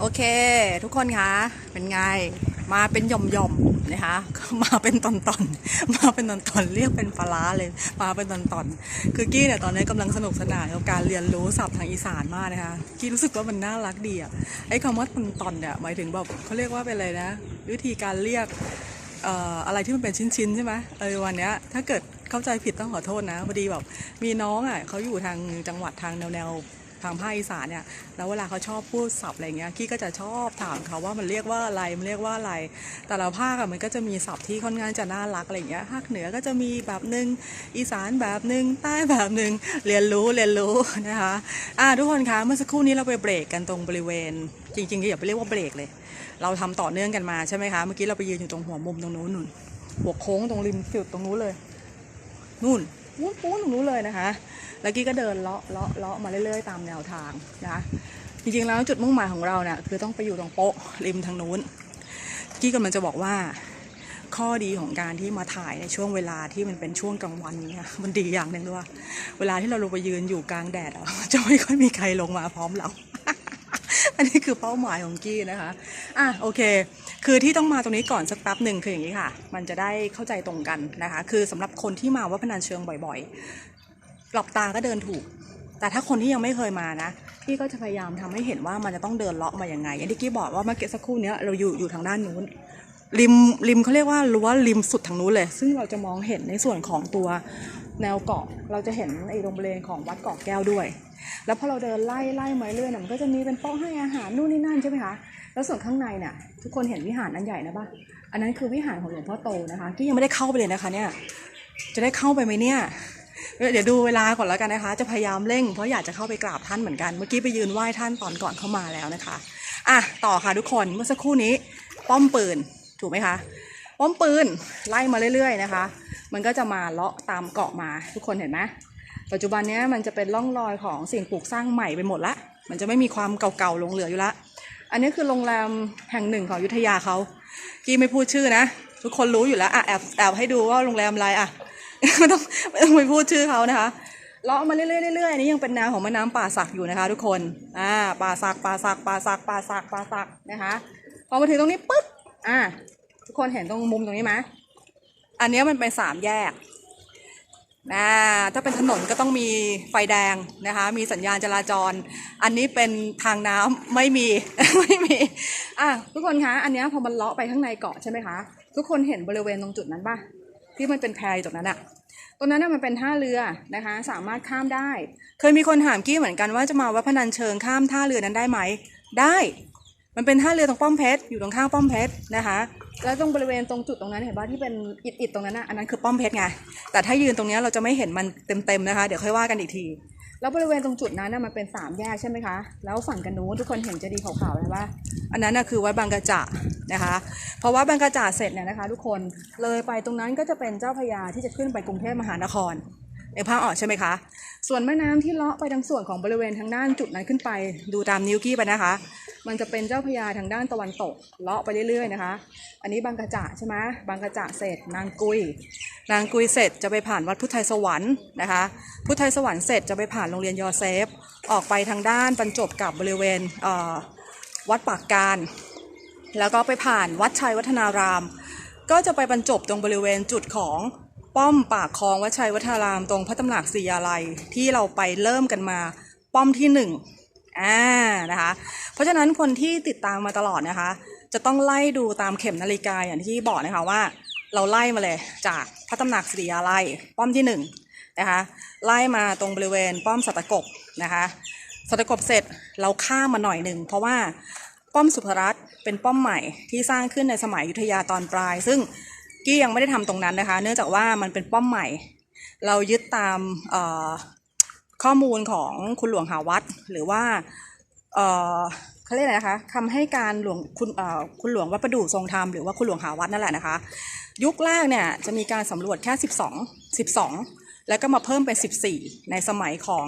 โอเค ทุกคนคะเป็นไง มาเป็นหย่อมๆนะคะมาเป็นตอนๆมาเป็นตอนๆเรียกเป็นปลาเลย มาเป็นตอนๆคือกี้เนี่ยตอนนี้กำลังสนุกสนานกับการเรียนรู้ศัพท์ทางอีสานมากนะคะกี้รู้สึกว่ามันน่ารักดีอะไอ้คำว่าตอนๆเนี่ยหมายถึงแบบเขาเรียกว่าเป็นอะไรนะ วิธีการเรียกอะไรที่มันเป็นชิ้นๆใช่ไหมเออวันเนี้ยถ้าเกิดเข้าใจผิดต้องขอโทษนะพอดีแบบมีน้องอะเขาอยู่ทางจังหวัดทางแนวแนว ทางภาคอีสานเนี่ยแล้วเวลาเขาชอบพูดศัพท์อะไรเงี้ยกี้ก็จะชอบถามเขาว่ามันเรียกว่าอะไรมันเรียกว่าอะไร แต่ละภาคอะมันก็จะมีศัพท์ที่ค่อนข้างจะน่ารักอะไรเงี้ยภาคเหนือก็จะมีแบบหนึ่งอีสานแบบหนึ่งใต้แบบหนึ่งเรียนรู้เรียนรู้นะคะอ่าทุกคนคะเมื่อสักครู่นี้เราไปเบรกกันตรงบริเวณ จริงๆก็อย่าไปเรียกว่าเบรกเลย เราทำต่อเนื่องกันมาใช่ไหมคะเมื่อกี้เราไปยืนอยู่ตรงหัวมุมตรงนู้นนู่นหัวโค้งตรงริมสุดตรงนู้นเลยนู่นวุ้นปูนตรงนู้นเลยนะคะ แล้วกี้ก็เดินเลาะเลาะเลาะมาเรื่อยๆ ตามแนวทางนะจริงๆแล้วจุดมุ่งหมายของเราเนี่ยคือต้องไปอยู่ตรงโป๊ะริมทางนู้นกี้กำลังจะบอกว่าข้อดีของการที่มาถ่ายในช่วงเวลาที่มันเป็นช่วงกลางวันนี้ค่ะมันดีอย่างหนึ่งด้วยว่า เวลาที่เราลงไปยืนอยู่กลางแดดอะจะไม่ค่อยมีใครลงมาพร้อมเรา อันนี้คือเป้าหมายของกี้นะคะอะโอเค คือที่ต้องมาตรงนี้ก่อนสักแป๊บหนึ่งคืออย่างนี้ค่ะ มันจะได้เข้าใจตรงกันนะคะ คือสำหรับคนที่มาวัดพนัญเชิงบ่อย ๆ หลับตาก็เดินถูก แต่ถ้าคนที่ยังไม่เคยมานะพี่ก็จะพยายามทำให้เห็นว่ามันจะต้องเดินเลาะมาอย่างไงอย่างที่กี้บอกว่าเมื่อกี้สักครู่เนี้ยเราอยู่อยู่ทางด้านนู้นริมริมเขาเรียกว่ารั้วริมสุดทางนู้นเลย ซึ่งเราจะมองเห็นในส่วนของตัวแนวเกาะ เราจะเห็นไอ้โรงเรียนของวัดเกาะแก้วด้วย แล้วพอเราเดินไล่ไล่มาเรื่อยเนี่ยมันก็จะมีเป็นโต๊ะให้อาหารนู่นนี่นั่นใช่ไหมคะแล้วส่วนข้างในเนี่ยทุกคนเห็นวิหารอันใหญ่นะปะอันนั้นคือวิหารของหลวงพ่อโตนะคะที่ยังไม่ได้เข้าไปเลยนะคะเนี่ยจะได้เข้าไปไหมเนี่ย เดี๋ยวดูเวลาก่อนแล้วกันนะคะ จะพยายามเร่งเพราะอยากจะเข้าไปกราบท่านเหมือนกัน เมื่อกี้ไปยืนไหว้ท่านตอนก่อนเข้ามาแล้วนะคะ อะต่อค่ะทุกคนเมื่อสักครู่นี้ ป้อมปืนถูกไหมคะ ป้อมปืนไล่มาเรื่อยๆนะคะ มันก็จะมาเลาะตามเกาะมาทุกคนเห็นไหมปัจจุบันนี้มันจะเป็นร่องรอยของสิ่งปลูกสร้างใหม่ไปหมดละ มันจะไม่มีความเก่าๆหลงเหลืออยู่ละ อันนี้คือโรงแรมแห่งหนึ่งของยุธยาเขา กี้ไม่พูดชื่อนะ ทุกคนรู้อยู่แล้วอะแอบแอบให้ดูว่าโรงแรมอะไรอะ ไม่ต้องไม่ต้องไปพูดชื่อเขานะคะเลาะมาเรื่อยๆเรื่อยๆอันนี้ยังเป็นแนวของแม่น้ำป่าสักอยู่นะคะ ทุกคนอ่าป่าสักป่าสักป่าสักป่าสักป่าสักนะคะพอมาถึงตรงนี้ปุ๊บอ่าทุกคนเห็นตรงมุมตรงนี้ไหมอันนี้มันเป็นสามแยกนะถ้าเป็นถนนก็ต้องมีไฟแดงนะคะ มีสัญญาณจราจร อันนี้เป็นทางน้ำไม่มีไม่มีอะทุกคนคะอันนี้พอมันเลาะไปข้างในเกาะใช่ไหมคะ ทุกคนเห็นบริเวณตรงจุดนั้นป่ะ ที่มันเป็นแพอยตรงนั้นอะตรงนั้นน่ะมันเป็นท่าเรือนะคะ สามารถข้ามได้ เคยมีคนถามกี้เหมือนกันว่าจะมาวัดพนันเชิงข้ามท่าเรือนั้นได้ไหม ได้ มันเป็นท่าเรือตรงป้อมเพชรอยู่ตรงข้างป้อมเพชรนะคะแล้วตรงบริเวณตรงจุดตรงนั้นเห็นว่าที่เป็นอิดๆตรงนั้นอะอันนั้นคือป้อมเพชรไงแต่ถ้ายืนตรงเนี้ยเราจะไม่เห็นมันเต็มๆนะคะ เดี๋ยวค่อยว่ากันอีกที แล้วบริเวณตรงจุดนั้นน่ะมันเป็นสามแยกใช่ไหมคะ แล้วฝั่งกันนู้นทุกคนเห็นเจดีย์ขาวๆใช่ปะอันนั้นน่ะคือวัดบางกระจะนะคะ เพราะว่าบางกระจะเสร็จเนี่ยนะคะ ทุกคนเลยไปตรงนั้นก็จะเป็นเจ้าพระยาที่จะขึ้นไปกรุงเทพมหานครในภาพออกใช่ไหมคะ ส่วนแม่น้ำที่เลาะไปทางส่วนของบริเวณทางด้านจุดนั้นขึ้นไป ดูตามนิ้วกี้ไปนะคะ มันจะเป็นเจ้าพระยาทางด้านตะวันตกเลาะไปเรื่อยๆนะคะ อันนี้บางกระจะใช่ไหมบางกระจะเสร็จนางกุย นางกุยเสร็จจะไปผ่านวัดพุทธไทยสวรรค์นะคะ พุทธไทยสวรรค์เสร็จจะไปผ่านโรงเรียนยอเซฟ ออกไปทางด้านบรรจบกับบริเวณเวัดปากการ แล้วก็ไปผ่านวัดชัยวัฒนาราม ก็จะไปบรรจบตรงบริเวณจุดของป้อมปากคลองวัดชัยวัฒนาราม ตรงพระตำหนักศรียาลัยที่เราไปเริ่มกันมาป้อมที่หนึ่ง อ่านะคะ เพราะฉะนั้นคนที่ติดตามมาตลอดนะคะ จะต้องไล่ดูตามเข็มนาฬิกาอย่างที่บอกนะคะว่า เราไล่มาเลยจากพระตำหนักศรียาลัยป้อมที่หนึ่งนะคะไล่มาตรงบริเวณป้อมสัตกบนะคะสัตกบเสร็จเราข้ามมาหน่อยหนึ่งเพราะว่าป้อมสุภรัตน์เป็นป้อมใหม่ที่สร้างขึ้นในสมัยยุทธยาตอนปลาย ซึ่งกี้ยังไม่ได้ทำตรงนั้นนะคะ เนื่องจากว่ามันเป็นป้อมใหม่ เรายึดตาม ข้อมูลของคุณหลวงหาวัดหรือว่าเออเขาเรียกอะไรนะคะคำให้การหลวงคุณเอ่อคุณหลวงวัดประดู่ทรงธรรมหรือว่าคุณหลวงหาวัดนั่นแหละนะคะ ยุคแรกเนี่ยจะมีการสำรวจแค่ 12 12 แล้วก็มาเพิ่มเป็น 14 ในสมัยของ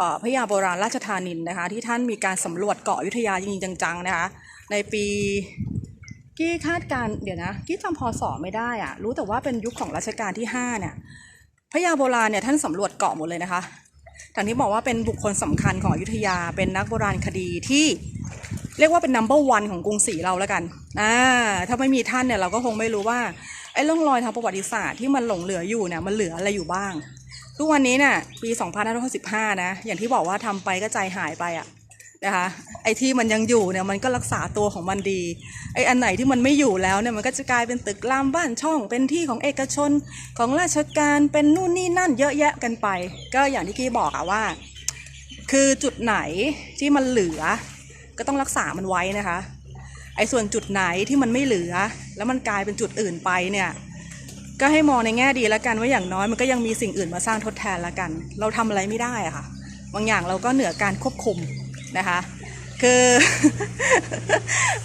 ออพระยาโบราณราชธานินนะคะ ที่ท่านมีการสำรวจเกาะยุธยาจริงจังๆนะคะในปีกี้คาดการเดี๋ยวนะกี้จำพศไม่ได้อะรู้แต่ว่าเป็นยุคของรัชกาลที่5เนี่ยพระยาโบราณเนี่ยท่านสำรวจเกาะหมดเลยนะคะ ทางที่บอกว่าเป็นบุคคลสำคัญของอยุธยา เป็นนักโบราณคดีที่เรียกว่าเป็น number one ของกรุงศรีเราแล้วกัน อ่า ถ้าไม่มีท่านเนี่ยเราก็คงไม่รู้ว่าไอ้ร่องรอยทางประวัติศาสตร์ที่มันหลงเหลืออยู่เนี่ยมันเหลืออะไรอยู่บ้าง ทุกวันนี้เนี่ยปี 2565 นะ อย่างที่บอกว่าทำไปก็ใจหายไปอะ นะคะไอ้ที่มันยังอยู่เนี่ยมันก็รักษาตัวของมันดีไอ้อันไหนที่มันไม่อยู่แล้วเนี่ยมันก็จะกลายเป็นตึกรามบ้านช่อง เป็นที่ของเอกชนของราชการเป็นนู่นนี่นั่นเยอะแยะกันไป ก็อย่างที่กี้บอกอะว่า คือจุดไหนที่มันเหลือ ก็ต้องรักษามันไว้นะคะ ไอ้ส่วนจุดไหนที่มันไม่เหลือ แล้วมันกลายเป็นจุดอื่นไปเนี่ยก็ให้มองในแง่ดีแล้วกันว่าอย่างน้อยมันก็ยังมีสิ่งอื่นมาสร้างทดแทนแล้วกัน เราทำอะไรไม่ได้อะค่ะ บางอย่างเราก็เหนือการควบคุม นะคะ คือ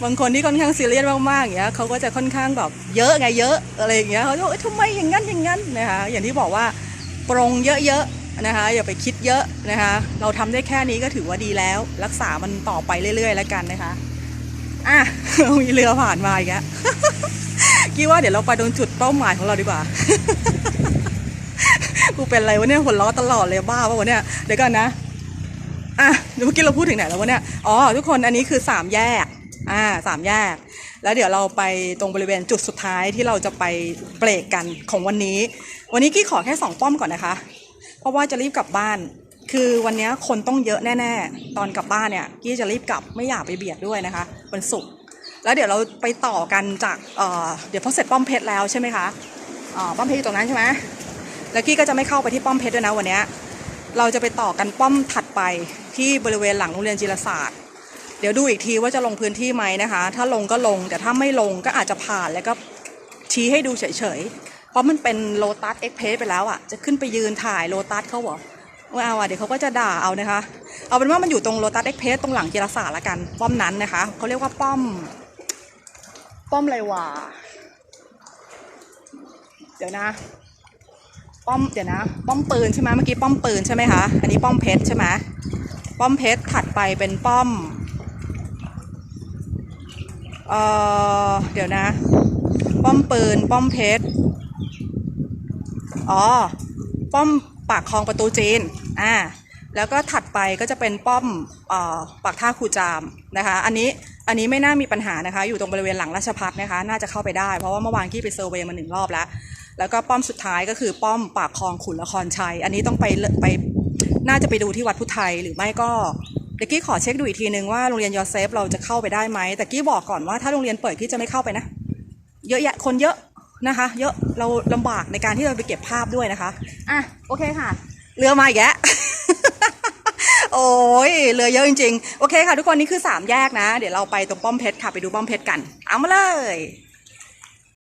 บางคนที่ค่อนข้างซีเรียสมากๆอย่างเงี้ยเขาก็จะค่อนข้างแบบเยอะไงเยอะอะไรอย่างเงี้ยเขาจะบอกเอ้ยทำไมอย่างนั้นอย่างนั้นนะคะอย่างที่บอกว่าปรงเยอะๆนะคะอย่าไปคิดเยอะนะคะ เราทำได้แค่นี้ก็ถือว่าดีแล้ว รักษามันต่อไปเรื่อยๆ แล้วกันนะคะอะมีเรือผ่านมาอีกแล้วคิดว่าเดี๋ยวเราไปตรงจุดเป้าหมายของเราดีกว่า กูเป็นอะไรวะเนี่ยหัวล้อตลอดเลยบ้าปะวะเนี่ย เดี๋ยวก่อนนะ อะเดี๋ยวเมื่อกี้เราพูดถึงไหนแล้ววะเนี่ย อ๋อ ทุกคนอันนี้คือสามแยก อ่าสามแยก แล้วเดี๋ยวเราไปตรงบริเวณจุดสุดท้ายที่เราจะไปเบรกกันของวันนี้ วันนี้กี้ขอแค่สองป้อมก่อนนะคะ เพราะว่าจะรีบกลับบ้าน คือวันนี้คนต้องเยอะแน่ ๆ ตอนกลับบ้านเนี่ยกี้จะรีบกลับไม่อยากไปเบียดด้วยนะคะวันศุกร์ แล้วเดี๋ยวเราไปต่อกันจากเอ่อเดี๋ยวพอเสร็จป้อมเพชรแล้วใช่ไหมคะอ่าป้อมเพชรอยู่ตรงนั้นใช่ไหมแล้วกี้ก็จะไม่เข้าไปที่ป้อมเพชรด้วยนะวันเนี้ยเราจะไปต่อกันป้อมถัดไป ที่บริเวณหลังโรงเรียนจิรศาสตร์ เดี๋ยวดูอีกทีว่าจะลงพื้นที่ไหมนะคะ ถ้าลงก็ลง แต่ถ้าไม่ลงก็อาจจะผ่านแล้วก็ชี้ให้ดูเฉยๆ เพราะมันเป็นโลตัสเอ็กเพสไปแล้วอะ จะขึ้นไปยืนถ่ายโลตัสเขาเหรอไม่เอาอะเดี๋ยวเขาก็จะด่าเอานะคะ เอาเป็นว่ามันอยู่ตรงโลตัสเอ็กเพสตรงหลังจิรศาสตร์ละกัน ป้อมนั้นนะคะ เขาเรียกว่าป้อม ป้อมอะไรวะเดี๋ยวนะป้อมเดี๋ยวนะ ป้อมปืนใช่ไหมเมื่อกี้ป้อมปืนใช่ไหมคะ อันนี้ป้อมเพชรใช่ไหม ป้อมเพชรถัดไปเป็นป้อม เอ่อ เดี๋ยวนะ ป้อมปืน ป้อมเพชร อ๋อ ป้อมปากคลองประตูจีน อ่า แล้วก็ถัดไปก็จะเป็นป้อมเอ่อปากท่าคูจามนะคะ อันนี้ อันนี้ไม่น่ามีปัญหานะคะ อยู่ตรงบริเวณหลังราชพัฒนะคะ น่าจะเข้าไปได้ เพราะว่าเมื่อวานกี้ไปเซอร์เวย์มาหนึ่งรอบแล้ว แล้วก็ป้อมสุดท้ายก็คือป้อมปากคลองขุนละครชัย อันนี้ต้องไปไป น่าจะไปดูที่วัดพุทธไทยหรือไม่ก็เดี๋ยวกี้ขอเช็คดูอีกทีนึงว่าโรงเรียนยอเซฟเราจะเข้าไปได้ไหมแต่กี้บอกก่อนว่าถ้าโรงเรียนเปิดกี้จะไม่เข้าไปนะ เยอะแยะคนเยอะนะคะ เยอะเราลำบากในการที่เราไปเก็บภาพด้วยนะคะอะโอเคค่ะ เรือมาอีกแล้วโอ้ยเรือเยอะจริงๆ โอเคค่ะ ทุกคนนี่คือสามแยกนะ เดี๋ยวเราไปตรงป้อมเพชรค่ะ ไปดูป้อมเพชรกัน เอามาเลย